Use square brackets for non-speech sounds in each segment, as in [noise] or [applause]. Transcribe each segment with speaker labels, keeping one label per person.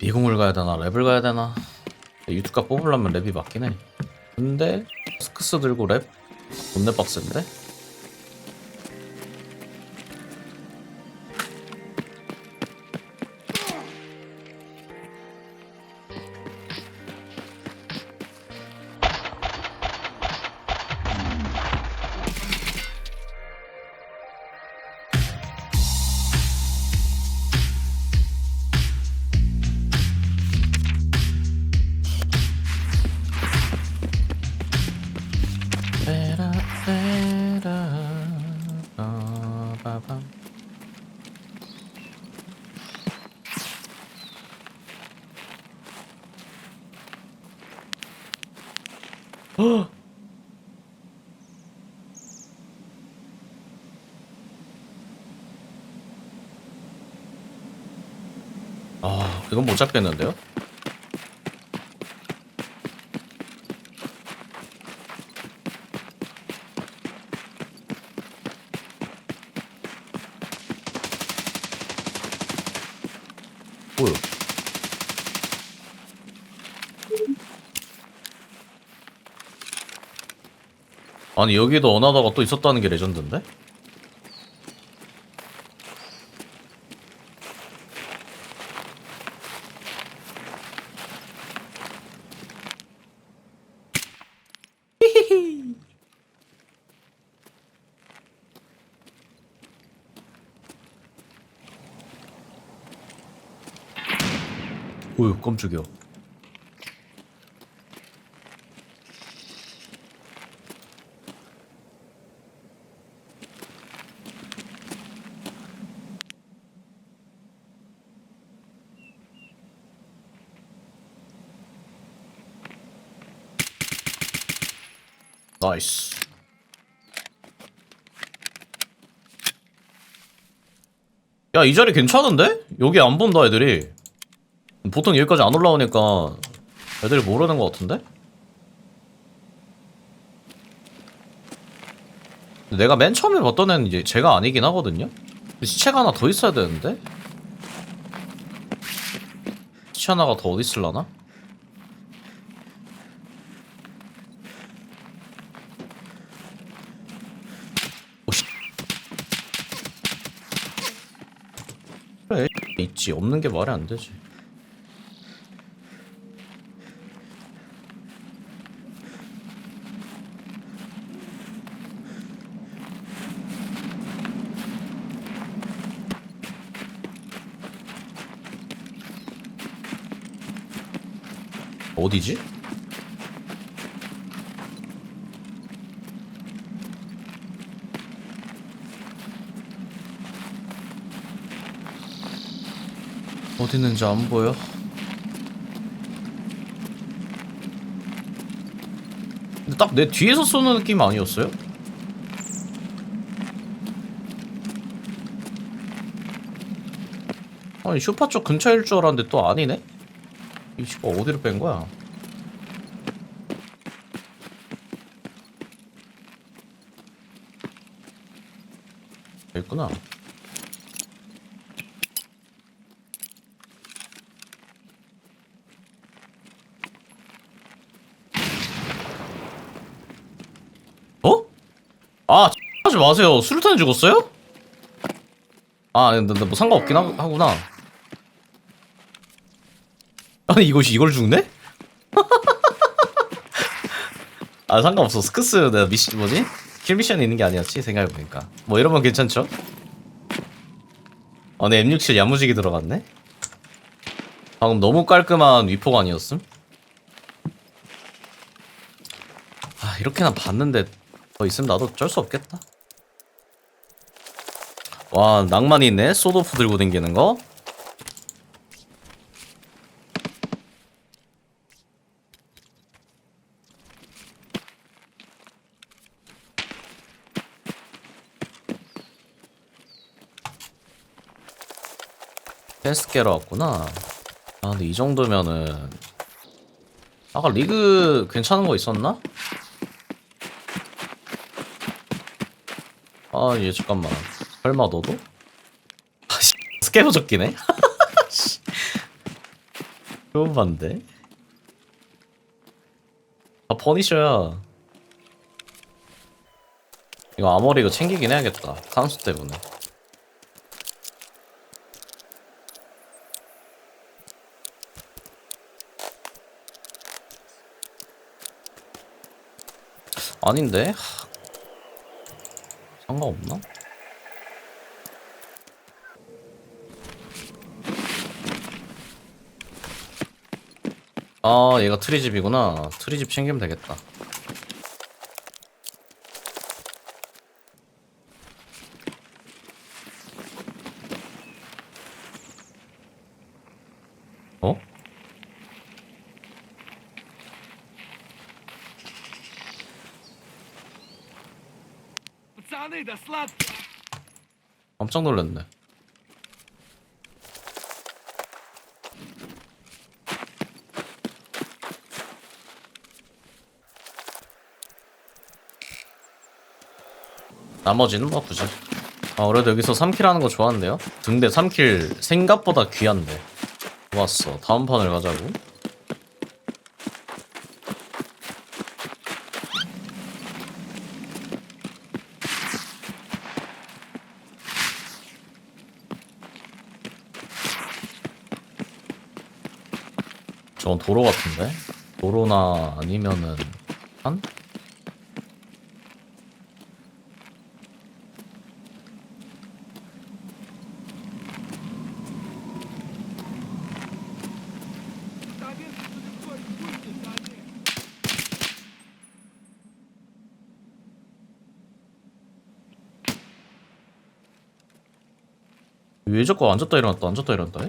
Speaker 1: 미공을 가야 되나 랩을 가야 되나 유튜브가 뽑으려면 랩이 맞긴 해 근데 스크스 들고 랩? 존내 빡센데? 아, 이건 못 잡겠는데요? 아니 여기도 어나더가 또 있었다는 게 레전드인데? 오유 깜짝이야. 나이스. 야 이 자리 괜찮은데? 여기 안 본다 애들이 보통 여기까지 안 올라오니까 애들이 모르는 것 같은데? 내가 맨 처음에 봤던 애는 이제 제가 아니긴 하거든요? 시체가 하나 더 있어야 되는데? 시체 하나가 더 어디 있을라나? 있지 없는 게 말이 안 되지 어디지? 어디 있는지 안 보여. 딱 내 뒤에서 쏘는 느낌 아니었어요? 아니 슈퍼 쪽 근처일 줄 알았는데 또 아니네? 이 슈퍼 어디로 뺀 거야? 있구나. 어? 아, 하지 마세요. 수류탄에 죽었어요? 아, 근데 뭐 상관없긴 하, 하구나. 아니 이것이 이걸 죽네? [laughs] 아 상관없어 스크스 내가 미시 뭐지? 킬 미션 있는 게 아니었지 생각해보니까 뭐 이러면 괜찮죠? 아내 M67 야무지게 들어갔네? 방금 너무 깔끔한 위포가 아니었음? 아 이렇게나 봤는데 더 있으면 나도 어쩔 수 없겠다 와 낭만이 있네 소도프 들고 댕기는 거 테스트 깨러 왔구나. 아, 근데 이 정도면은. 아까 리그 괜찮은 거 있었나? 아, 얘 잠깐만. 설마 너도? 아, 씨. 스캐버 적기네? [laughs] 씨. 처음 봤는데? 아 퍼니셔야 이거 아머리 이거 챙기긴 해야겠다 칸수 때문에 아닌데? 하... 상관없나? 아 얘가 트리집이구나 트리집 챙기면 되겠다 어? 엄청 놀랐네. 나머지는 뭐 굳이. 아 그래도 여기서 3킬 하는 거 좋아한대요. 등대 3킬 생각보다 귀한데. 좋았어. 다음 판을 가자고. 저건 도로 같은데? 도로나 아니면은 산? 왜 자꾸 앉았다 일어났다 앉았다 일어났다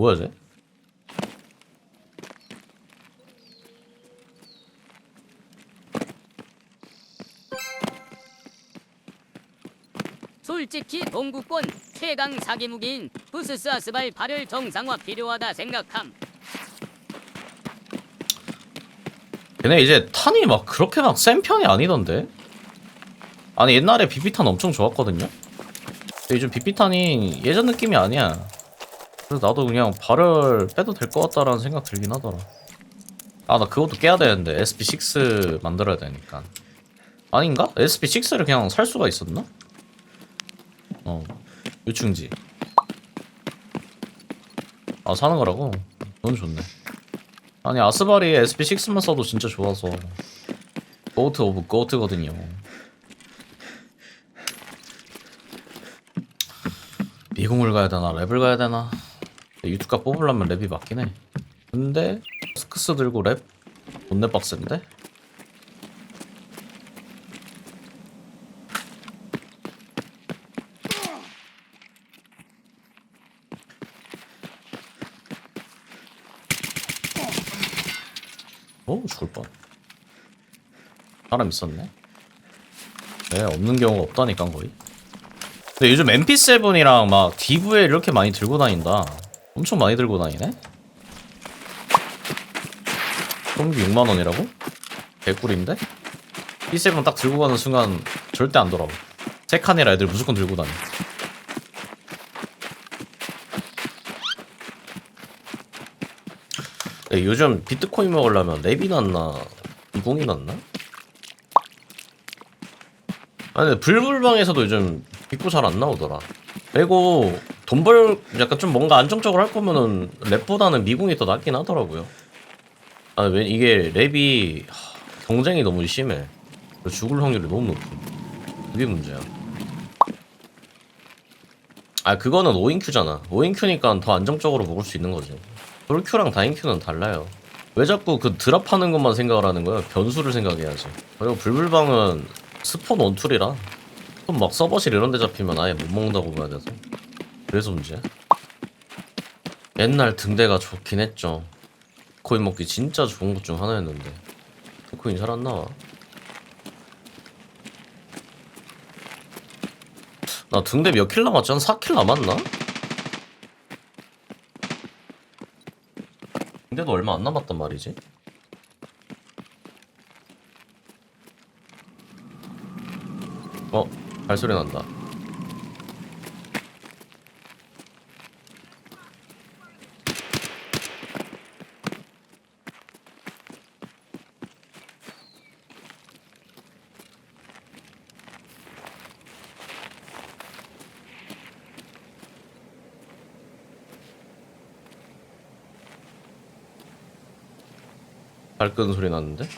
Speaker 1: 뭐야 쟤?
Speaker 2: 솔직히 동구권 최강 사기 무기인 부스스 아스발 발열 정상화 필요하다 생각함.
Speaker 1: 걔네 이제 탄이 막 그렇게 막 센 편이 아니던데? 아니 옛날에 비비탄 엄청 좋았거든요? 근데 요즘 비비탄이 예전 느낌이 아니야 그래서 나도 그냥 발을 빼도 될 것 같다라는 생각 들긴 하더라. 아 나 그것도 깨야 되는데. SP6 만들어야 되니까. 아닌가? SP6를 그냥 살 수가 있었나? 어 요충지. 아 사는 거라고? 너무 좋네. 아니 아스바리 SP6만 써도 진짜 좋아서. 고트 오브 고트거든요. 미궁을 가야 되나? 랩을 가야 되나 유튜브가 뽑으려면 랩이 맞긴 해. 근데 스크스 들고 랩? 존내 빡센데? 어 죽을 뻔. 사람 있었네. 네 없는 경우가 없다니까 거의. 근데 요즘 MP7이랑 막 DVL 이렇게 많이 들고 다닌다 엄청 많이 들고 다니네 총기 6만원이라고? 개꿀인데? P7 딱 들고 가는 순간 절대 안 돌아와 세 칸이라 애들 무조건 들고 다녀 네, 요즘 비트코인 먹으려면 랩이 낫나 이공이 낫나? 아니 불불방에서도 요즘 빅보 잘안 나오더라 그리고 돈 벌 약간 좀 뭔가 안정적으로 할 거면은 랩보다는 미궁이 더 낫긴 하더라고요. 아 왜 이게 랩이 하, 경쟁이 너무 심해. 죽을 확률이 너무 높아 그게 문제야. 아 그거는 5인큐잖아. 5인큐니까 더 안정적으로 먹을 수 있는 거지. 솔큐랑 다인큐는 달라요. 왜 자꾸 그 드랍하는 것만 생각을 하는 거야? 변수를 생각해야지. 그리고 불불방은 스폰 원툴이라. 또막 서버실 이런 데 잡히면 아예 못 먹는다고 봐야 돼서 그래서 문제야 옛날 등대가 좋긴 했죠 코인 먹기 진짜 좋은 것 중 하나였는데 코인 잘 안 나와 나 등대 몇 킬 남았지? 한 4킬 남았나? 근데도 얼마 안 남았단 말이지 어? 발소리 난다. 발 끄는 소리 났는데?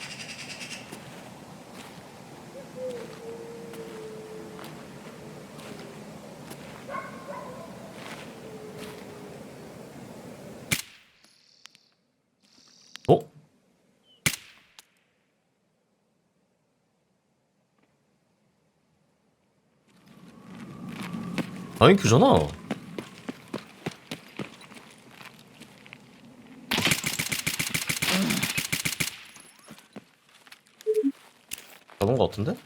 Speaker 1: 어? 아니 그잖아. 잡은 거 같은데?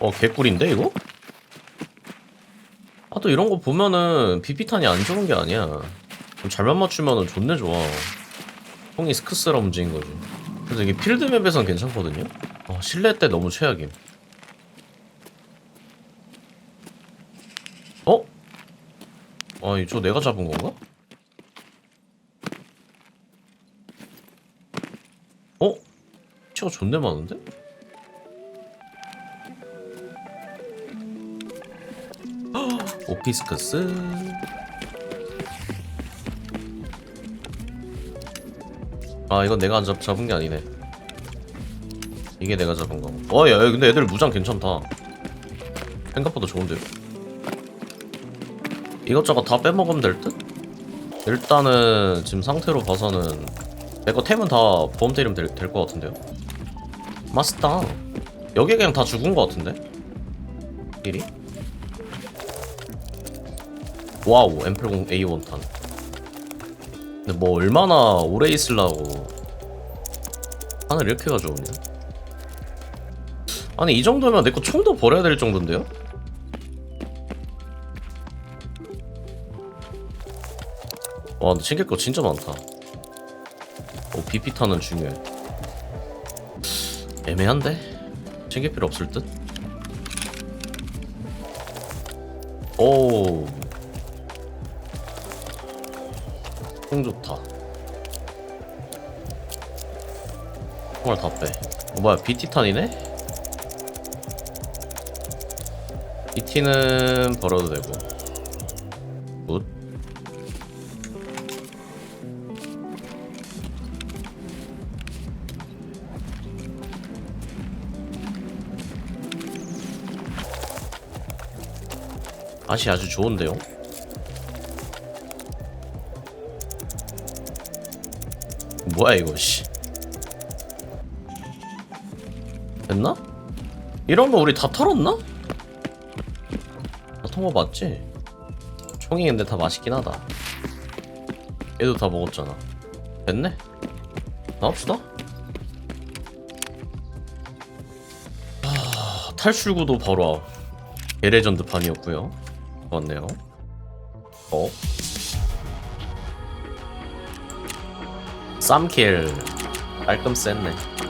Speaker 1: 어 개꿀인데 이거? 아또 이런 거 보면은 비비탄이 안 좋은 게 아니야 좀 잘만 맞추면은 존내 좋아 형이 스크스라 문제인 거지 그래서 이게 필드맵에선 괜찮거든요 어, 실내 때 너무 최악임 어? 아니 저 내가 잡은 건가? 어? 치가 존내 많은데? 오피스크스. 아 이건 내가 안 잡, 잡은 게 아니네. 이게 내가 잡은 거. 어야 근데 애들 무장 괜찮다. 생각보다 좋은데요 이것저것 다 빼먹으면 될 듯? 일단은 지금 상태로 봐서는 내 거 템은 다 보험 때리면 될, 될 것 같은데요? 마스터. 여기 그냥 다 죽은 것 같은데? 일이 와우 M80 A1탄 근데 뭐 얼마나 오래 있으려고 하늘 이렇게 가져오냐 아니 이 정도면 내 거 총도 버려야 될 정도인데요? 와 근데 챙길 거 진짜 많다 어 BP탄은 중요해 애매한데? 챙길 필요 없을 듯? 오 총알 다 빼. 어, 뭐야, BT탄이네? BT는 벌어도 되고. 굿. 맛이 아주 좋은데요? 뭐야 이거 씨 됐나? 이런 거 우리 다 털었나? 다 통화 맞지? 총이 근데 다 맛있긴 하다. 얘도 다 먹었잖아. 됐네? 나갑시다. 하... 탈출구도 바로 앞 개레전드 판이었고요. 좋았네요. 어? 쌈킬. 깔끔 쎘네